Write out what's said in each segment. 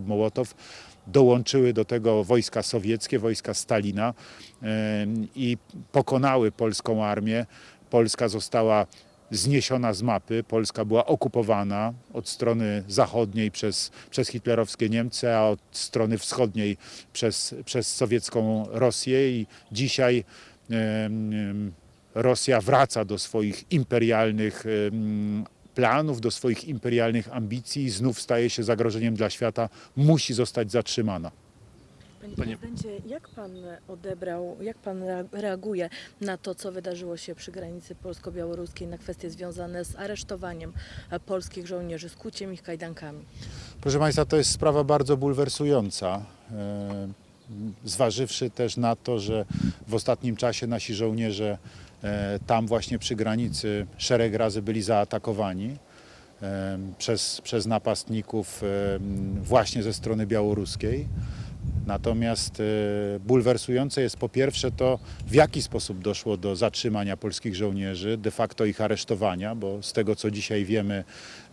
Mołotow dołączyły do tego wojska sowieckie, wojska Stalina i pokonały polską armię. Polska została zniesiona z mapy. Polska była okupowana od strony zachodniej przez, przez hitlerowskie Niemcy, a od strony wschodniej przez, przez sowiecką Rosję i dzisiaj Rosja wraca do swoich imperialnych planów, do swoich imperialnych ambicji i znów staje się zagrożeniem dla świata, musi zostać zatrzymana. Panie Panie- prezydencie, jak pan odebrał, jak pan rea- reaguje na to, co wydarzyło się przy granicy polsko-białoruskiej, na kwestie związane z aresztowaniem polskich żołnierzy, z kuciem ich kajdankami? Proszę Państwa, to jest sprawa bardzo bulwersująca. e, Zważywszy też na to, że w ostatnim czasie nasi żołnierze tam właśnie przy granicy szereg razy byli zaatakowani e, przez, przez napastników e, właśnie ze strony białoruskiej. Natomiast e, bulwersujące jest po pierwsze to, w jaki sposób doszło do zatrzymania polskich żołnierzy, de facto ich aresztowania, bo z tego co dzisiaj wiemy,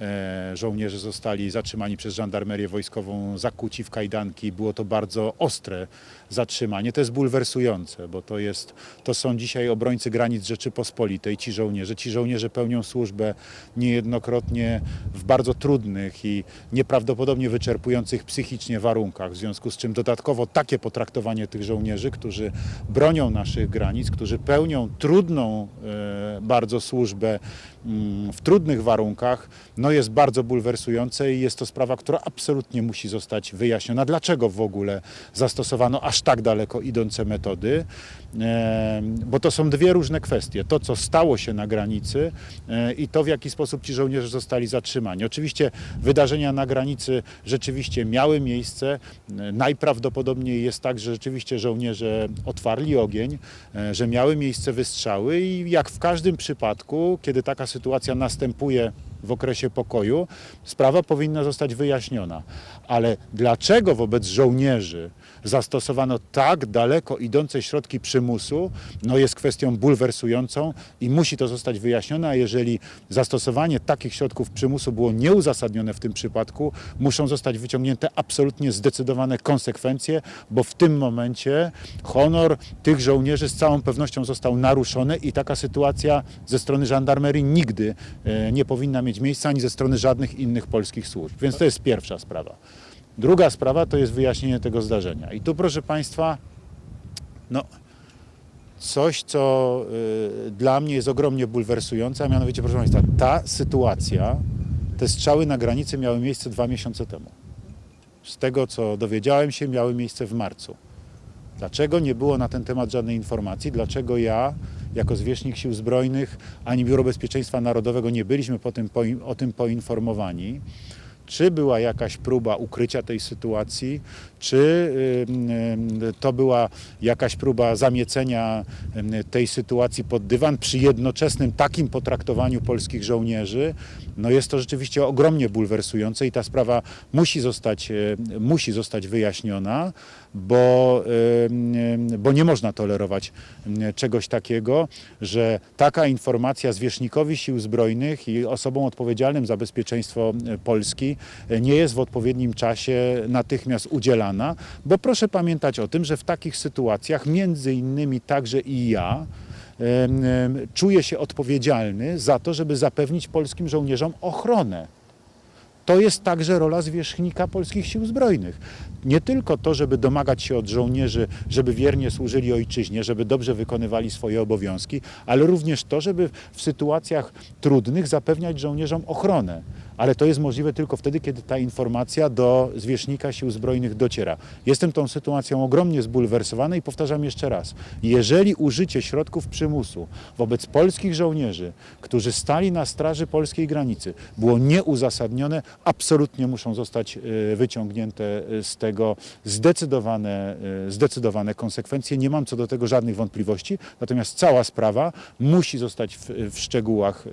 e, żołnierze zostali zatrzymani przez żandarmerię wojskową, zakuci w kajdanki. Było to bardzo ostre zatrzymanie. To jest bulwersujące, bo to, jest, to są dzisiaj obrońcy granic Rzeczypospolitej, ci żołnierze. Ci żołnierze pełnią służbę niejednokrotnie w bardzo trudnych i nieprawdopodobnie wyczerpujących psychicznie warunkach, w związku z czym dodatkowo takie potraktowanie tych żołnierzy, którzy bronią naszych granic, którzy pełnią trudną e, bardzo służbę mm, w trudnych warunkach, no jest bardzo bulwersujące i jest to sprawa, która absolutnie musi zostać wyjaśniona. Dlaczego w ogóle zastosowano aż tak daleko idące metody? Bo to są dwie różne kwestie. To, co stało się na granicy e, i to, w jaki sposób ci żołnierze zostali zatrzymani. Oczywiście wydarzenia na granicy rzeczywiście miały miejsce. E, Najprawdopodobniej jest tak, że rzeczywiście żołnierze otwarli ogień, e, że miały miejsce wystrzały i jak w każdym przypadku, kiedy taka sytuacja następuje w okresie pokoju, sprawa powinna zostać wyjaśniona. Ale dlaczego wobec żołnierzy zastosowano tak daleko idące środki przymusu, no jest kwestią bulwersującą i musi to zostać wyjaśnione, a jeżeli zastosowanie takich środków przymusu było nieuzasadnione w tym przypadku, muszą zostać wyciągnięte absolutnie zdecydowane konsekwencje, bo w tym momencie honor tych żołnierzy z całą pewnością został naruszony i taka sytuacja ze strony żandarmerii nigdy e, nie powinna mieć miejsca ani ze strony żadnych innych polskich służb. Więc to jest pierwsza sprawa. Druga sprawa to jest wyjaśnienie tego zdarzenia. I tu, proszę Państwa, no, coś, co y, dla mnie jest ogromnie bulwersujące, a mianowicie, proszę Państwa, ta sytuacja, te strzały na granicy miały miejsce dwa miesiące temu. Z tego, co dowiedziałem się, miały miejsce w marcu. Dlaczego nie było na ten temat żadnej informacji? Dlaczego ja, jako zwierzchnik Sił Zbrojnych, ani Biuro Bezpieczeństwa Narodowego nie byliśmy po tym, poin- o tym poinformowani? Czy była jakaś próba ukrycia tej sytuacji, czy to była jakaś próba zamiecenia tej sytuacji pod dywan przy jednoczesnym takim potraktowaniu polskich żołnierzy? No jest to rzeczywiście ogromnie bulwersujące i ta sprawa musi zostać, y, musi zostać wyjaśniona, bo, bo nie można tolerować czegoś takiego, że taka informacja zwierzchnikowi sił zbrojnych i osobom odpowiedzialnym za bezpieczeństwo Polski y, nie jest w odpowiednim czasie natychmiast udzielana, bo proszę pamiętać o tym, że w takich sytuacjach między innymi także i ja czuję się odpowiedzialny za to, żeby zapewnić polskim żołnierzom ochronę. To jest także rola zwierzchnika polskich sił zbrojnych. Nie tylko to, żeby domagać się od żołnierzy, żeby wiernie służyli ojczyźnie, żeby dobrze wykonywali swoje obowiązki, ale również to, żeby w sytuacjach trudnych zapewniać żołnierzom ochronę. Ale to jest możliwe tylko wtedy, kiedy ta informacja do zwierzchnika sił zbrojnych dociera. Jestem tą sytuacją ogromnie zbulwersowany i powtarzam jeszcze raz. Jeżeli użycie środków przymusu wobec polskich żołnierzy, którzy stali na straży polskiej granicy, było nieuzasadnione, absolutnie muszą zostać e, wyciągnięte e, z tego zdecydowane, e, zdecydowane konsekwencje. Nie mam co do tego żadnych wątpliwości, natomiast cała sprawa musi zostać w, w szczegółach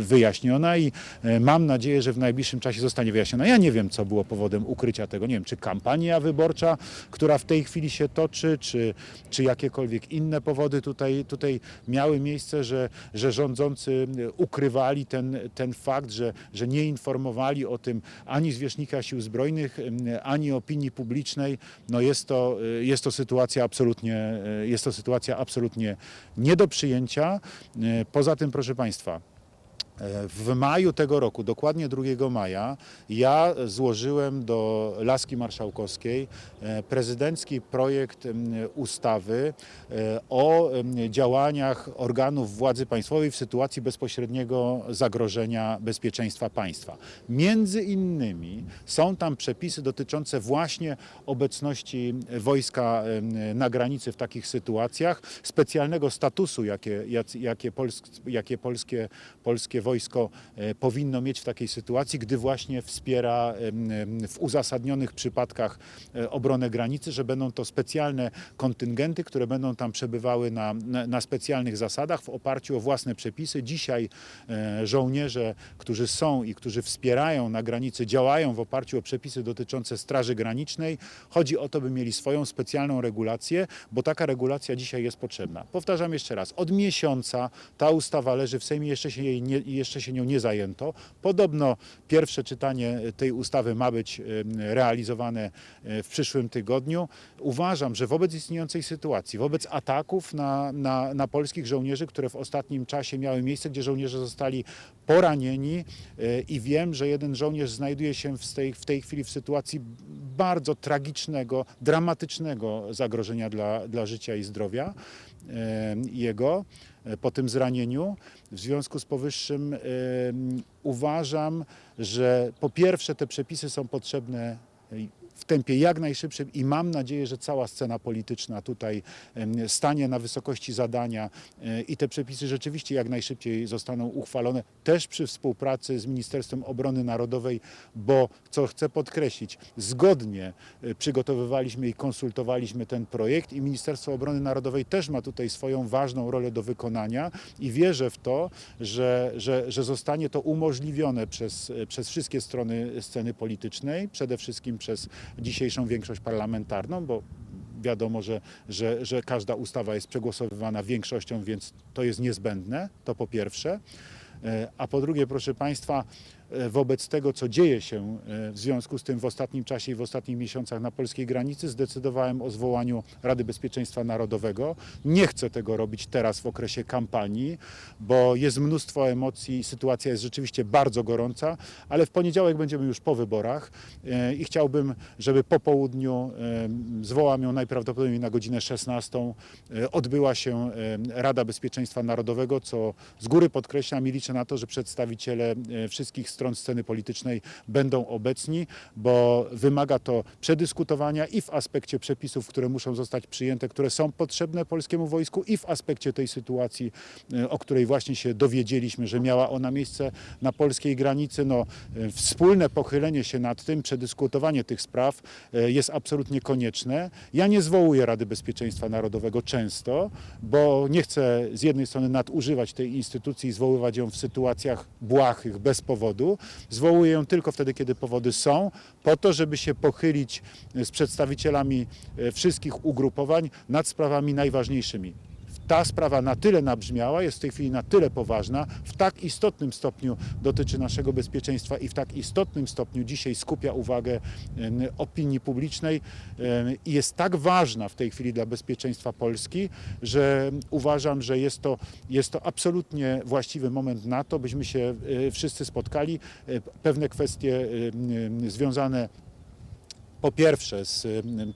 wyjaśniona i mam nadzieję, że w najbliższym czasie zostanie wyjaśniona. Ja nie wiem, co było powodem ukrycia tego. Nie wiem, czy kampania wyborcza, która w tej chwili się toczy, czy, czy jakiekolwiek inne powody tutaj, tutaj miały miejsce, że, że rządzący ukrywali ten, ten fakt, że, że nie informowali o tym ani zwierzchnika sił zbrojnych, ani opinii publicznej. No jest to, jest to sytuacja absolutnie, jest to sytuacja absolutnie nie do przyjęcia. Poza tym, proszę Państwa, w maju tego roku, dokładnie 2 maja, ja złożyłem do Laski Marszałkowskiej e, prezydencki projekt ustawy e, o działaniach organów władzy państwowej w sytuacji bezpośredniego zagrożenia bezpieczeństwa państwa. Między innymi są tam przepisy dotyczące właśnie obecności wojska na granicy w takich sytuacjach, specjalnego statusu, jakie, jakie, pols, jakie polskie, polskie wojsko e, powinno mieć w takiej sytuacji, gdy właśnie wspiera w uzasadnionych przypadkach e, obronę granicy, że będą to specjalne kontyngenty, które będą tam przebywały na, na, na specjalnych zasadach w oparciu o własne przepisy. Dzisiaj e, żołnierze, którzy są i którzy wspierają na granicy, działają w oparciu o przepisy dotyczące Straży Granicznej. Chodzi o to, by mieli swoją specjalną regulację, bo taka regulacja dzisiaj jest potrzebna. Powtarzam jeszcze raz, od miesiąca ta ustawa leży w Sejmie, jeszcze się, jej nie, jeszcze się nią nie zajęto. Podobno pierwsze czytanie tej ustawy ma być realizowane e, w przyszłym tygodniu. Uważam, że wobec istniejącej sytuacji, wobec ataków na, na, na polskich żołnierzy, które w ostatnim czasie miały miejsce, gdzie żołnierze zostali poranieni e, i wiem, że jeden żołnierz znajduje się w tej, w tej chwili w sytuacji bardzo tragicznego, dramatycznego zagrożenia dla, dla życia i zdrowia jego e, po tym zranieniu. W związku z powyższym e, uważam, że po pierwsze te przepisy są potrzebne w tempie jak najszybszym i mam nadzieję, że cała scena polityczna tutaj stanie na wysokości zadania e, i te przepisy rzeczywiście jak najszybciej zostaną uchwalone, też przy współpracy z Ministerstwem Obrony Narodowej, bo co chcę podkreślić, zgodnie e, przygotowywaliśmy i konsultowaliśmy ten projekt i Ministerstwo Obrony Narodowej też ma tutaj swoją ważną rolę do wykonania i wierzę w to, że, że, że zostanie to umożliwione przez, przez wszystkie strony sceny politycznej, przede wszystkim przez dzisiejszą większość parlamentarną, bo wiadomo, że, że, że każda ustawa jest przegłosowywana większością, więc to jest niezbędne, to po pierwsze. E, A po drugie, proszę Państwa, wobec tego, co dzieje się e, w związku z tym w ostatnim czasie i w ostatnich miesiącach na polskiej granicy, zdecydowałem o zwołaniu Rady Bezpieczeństwa Narodowego. Nie chcę tego robić teraz w okresie kampanii, bo jest mnóstwo emocji, sytuacja jest rzeczywiście bardzo gorąca, ale w poniedziałek będziemy już po wyborach e, i chciałbym, żeby po południu, e, zwołam ją najprawdopodobniej na godzinę 16, e, odbyła się e, Rada Bezpieczeństwa Narodowego, co z góry podkreślam i liczę na to, że przedstawiciele e, wszystkich stron sceny politycznej będą obecni, bo wymaga to przedyskutowania i w aspekcie przepisów, które muszą zostać przyjęte, które są potrzebne polskiemu wojsku i w aspekcie tej sytuacji, e, o której właśnie się dowiedzieliśmy, że miała ona miejsce na polskiej granicy. No, e, wspólne pochylenie się nad tym, przedyskutowanie tych spraw e, jest absolutnie konieczne. Ja nie zwołuję Rady Bezpieczeństwa Narodowego często, bo nie chcę z jednej strony nadużywać tej instytucji i zwoływać ją w sytuacjach błahych, bez powodu. Zwołuję ją tylko wtedy, kiedy powody są, po to, żeby się pochylić z przedstawicielami e, wszystkich ugrupowań nad sprawami najważniejszymi. Ta sprawa na tyle nabrzmiała, jest w tej chwili na tyle poważna, w tak istotnym stopniu dotyczy naszego bezpieczeństwa i w tak istotnym stopniu dzisiaj skupia uwagę opinii publicznej i jest tak ważna w tej chwili dla bezpieczeństwa Polski, że uważam, że jest to, jest to absolutnie właściwy moment na to, byśmy się e, wszyscy spotkali. E, Pewne kwestie związane po pierwsze z, mm,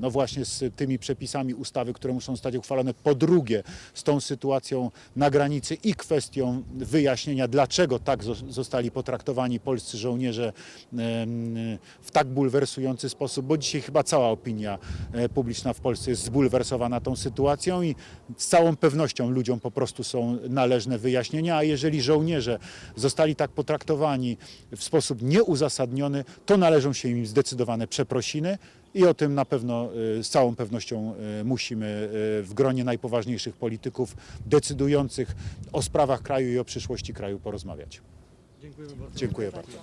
no właśnie z tymi przepisami ustawy, które muszą zostać uchwalone, po drugie z tą sytuacją na granicy i kwestią wyjaśnienia, dlaczego tak zo- zostali potraktowani polscy żołnierze w tak bulwersujący sposób, bo dzisiaj chyba cała opinia e, publiczna w Polsce jest zbulwersowana tą sytuacją i z całą pewnością ludziom po prostu są należne wyjaśnienia, a jeżeli żołnierze zostali tak potraktowani w sposób nieuzasadniony, to należą się im zdecydowane przeprosiny i o tym na pewno y, z całą pewnością y, musimy y, w gronie najpoważniejszych polityków decydujących o sprawach kraju i o przyszłości kraju porozmawiać. Dziękuję bardzo.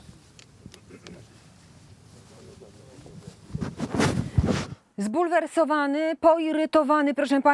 Zbulwersowany, poirytowany, proszę Państwa.